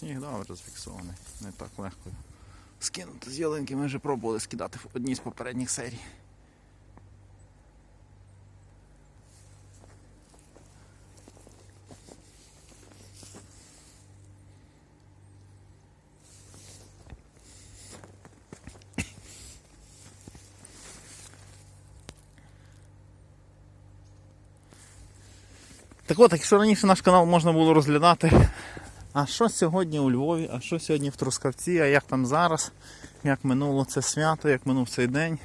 Сніг добре зафіксований, не так легко. Скинути з ялинки ми вже пробували скидати в одній з попередніх серій. Так от, якщо раніше наш канал можна було розглядати, а що сьогодні у Львові, а що сьогодні в Трускавці, а як там зараз, як минуло це свято, як минув цей день.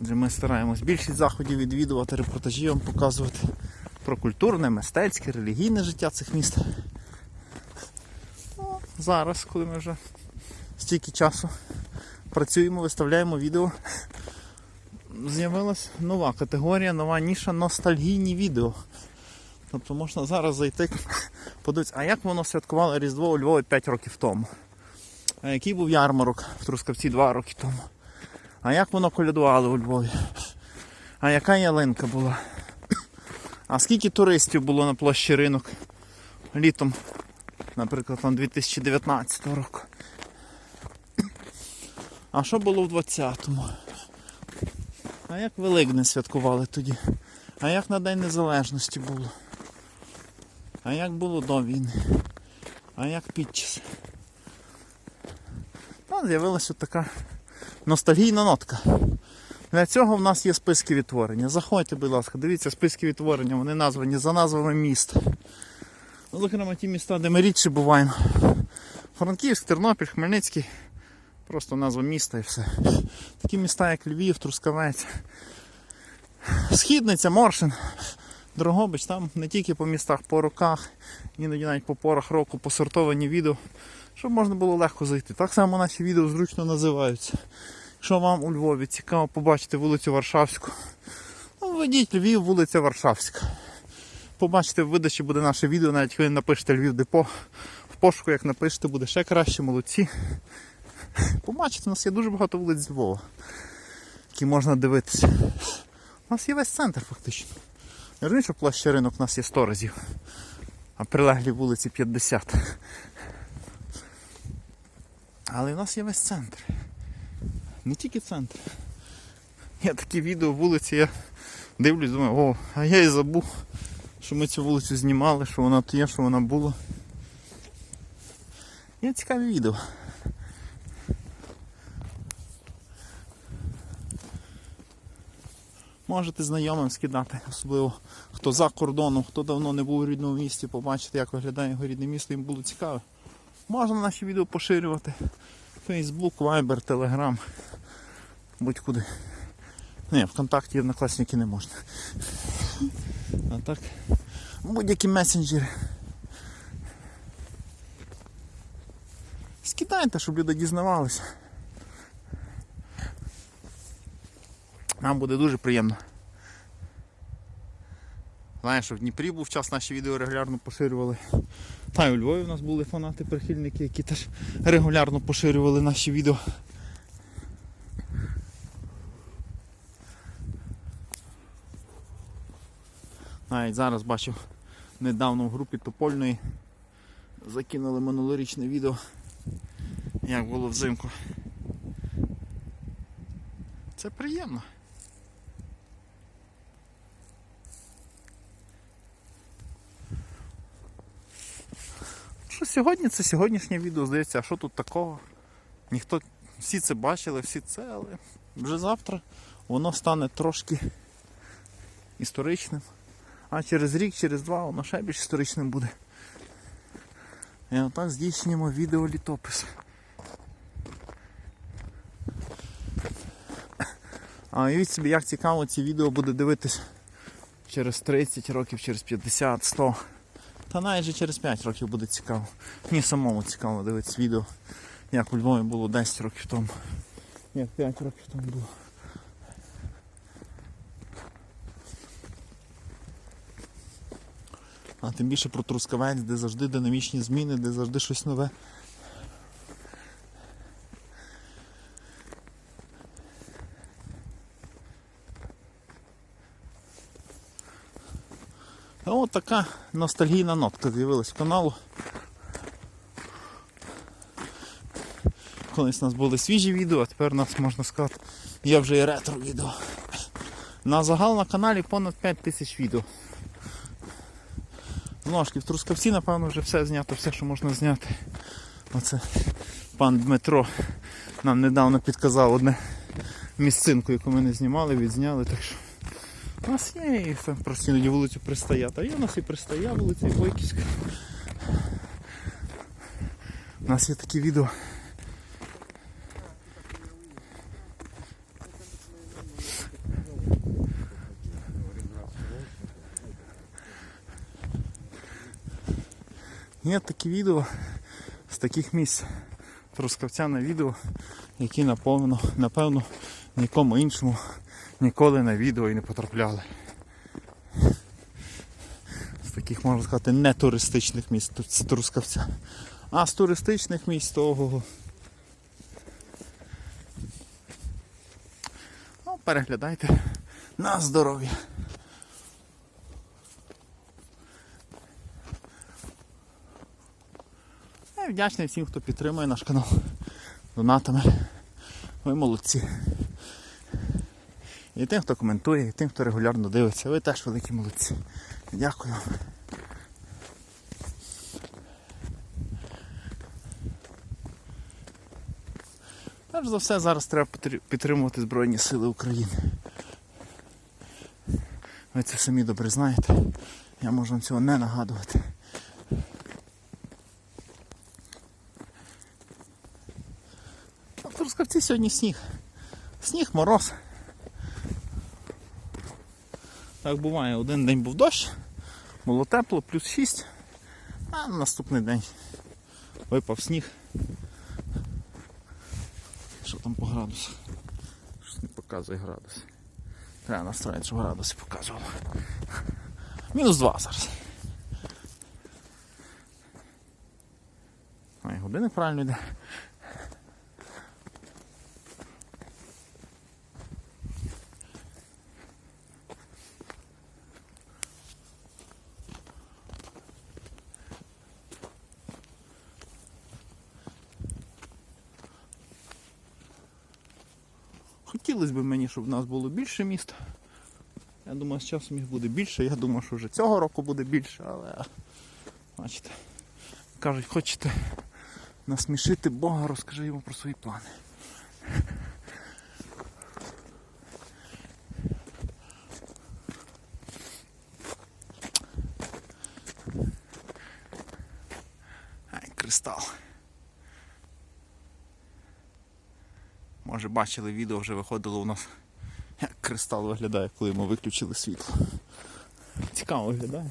Адже ми стараємось більшість заходів відвідувати, репортажі вам показувати про культурне, мистецьке, релігійне життя цих міст. Ну, зараз, коли ми вже стільки часу працюємо, виставляємо відео, з'явилась нова категорія, нова ніша ностальгійні відео. Тобто можна зараз зайти, подивитися, а як воно святкувало Різдво у Львові 5 років тому? А який був ярмарок в Трускавці 2 роки тому? А як воно колядувало у Львові? А яка ялинка була? А скільки туристів було на площі ринок літом, наприклад, там 2019 року? А що було в 20-му? А як Великдень святкували тоді? А як на День Незалежності було? А як було до війни? А як під час? Та з'явилася така ностальгійна нотка. Для цього в нас є списки відтворення. Заходьте, будь ласка, дивіться списки відтворення, вони названі за назвами міст. Ну, зокрема, ті міста, де ми рідше буваємо. Франківськ, Тернопіль, Хмельницький. Просто назва міста і все. Такі міста, як Львів, Трускавець, Східниця, Моршин, Дрогобич, там не тільки по містах, по роках, іноді навіть по порах року посортовані відео, щоб можна було легко зайти. Так само наші відео зручно називаються. Якщо вам у Львові цікаво побачити вулицю Варшавську, ну, введіть Львів, вулиця Варшавська. Побачите, в видачі буде наше відео, навіть коли напишете Львів депо. В пошуку, як напишете, буде ще краще, молодці. Побачите, у нас є дуже багато вулиць з Львова, які можна дивитися. У нас є весь центр фактично. Я розумію, що площа ринок у нас є 100 разів, а прилеглі вулиці 50. Але у нас є весь центр. Не тільки центр. Я такі відео вулиці, я дивлюсь, думаю, о, а я і забув, що ми цю вулицю знімали, що вона є, що вона була. Є цікаві відео. Можете знайомим скидати, особливо хто за кордоном, хто давно не був у рідному місті, побачити, як виглядає його рідне місто, їм було цікаво. Можна наші відео поширювати. Facebook, Viber, Telegram, будь-куди. Ні, ВКонтакті однокласники не можна. А так, будь-які месенджери. Скидайте, щоб люди дізнавалися. Нам буде дуже приємно. Знаєш, що в Дніпрі був час наші відео регулярно поширювали. Та й у Львові у нас були фанати-прихильники, які теж регулярно поширювали наші відео. Навіть зараз бачив недавно в групі Топольної закинули минулорічне відео, як було взимку. Це приємно. Сьогодні це сьогоднішнє відео, здається, а що тут такого? Ніхто, всі це бачили, всі це, але вже завтра воно стане трошки історичним. А через рік, через два воно ще більш історичним буде. І отак здійснюємо відеолітопис. А уявіть собі, як цікаво ці відео буде дивитись через 30 років, через 50, 100. Та навіть через 5 років буде цікаво. Мені самому цікаво дивитися відео, як у Львові було 10 років тому. Як 5 років тому було. А тим більше про Трускавець, де завжди динамічні зміни, де завжди щось нове. Така ностальгійна нотка з'явилась в каналу. Колись у нас були свіжі відео, а тепер у нас можна сказати, є вже і ретро відео. На загал на каналі понад 5 тисяч відео. Ж таки, в Трускавці, напевно, вже все знято, все, що можна зняти. Оце пан Дмитро нам недавно підказав одне місцинку, яку ми не знімали, відзняли. Так що у нас є і там просто іноді вулицю Пристая. Та є у нас і Пристая, вулиця і Бойківська. У нас є такі відео. Є такі відео з таких місць Трускавця на відео, які напевно, напевно нікому іншому ніколи на відео і не потрапляли. З таких, можна сказати, не туристичних місць тут з Трускавця. А з туристичних місць того. Ну, переглядайте на здоров'я. Я вдячний всім, хто підтримує наш канал донатами. Ви молодці. І тим, хто коментує, і тим, хто регулярно дивиться. Ви теж великі молодці. Дякую. Перш за все, зараз треба підтримувати Збройні Сили України. Ви це самі добре знаєте. Я можу вам цього не нагадувати. В Трускавці сьогодні сніг. Сніг, мороз. Так буває, один день був дощ, було тепло, плюс 6, а на наступний день випав сніг. Що там по градусах? Щось не показує градуси. Треба настроїти, щоб градуси показувало. Мінус 2 зараз. Ой, годинник правильно йде. Хотілося б мені, щоб в нас було більше міст. Я думаю, з часом їх буде більше. Я думаю, що вже цього року буде більше, але бачите, кажуть, хочете насмішити Бога, розкажи йому про свої плани. Ай, кристал. Може бачили відео, вже виходило у нас, як кристал виглядає, коли ми виключили світло. Цікаво виглядає.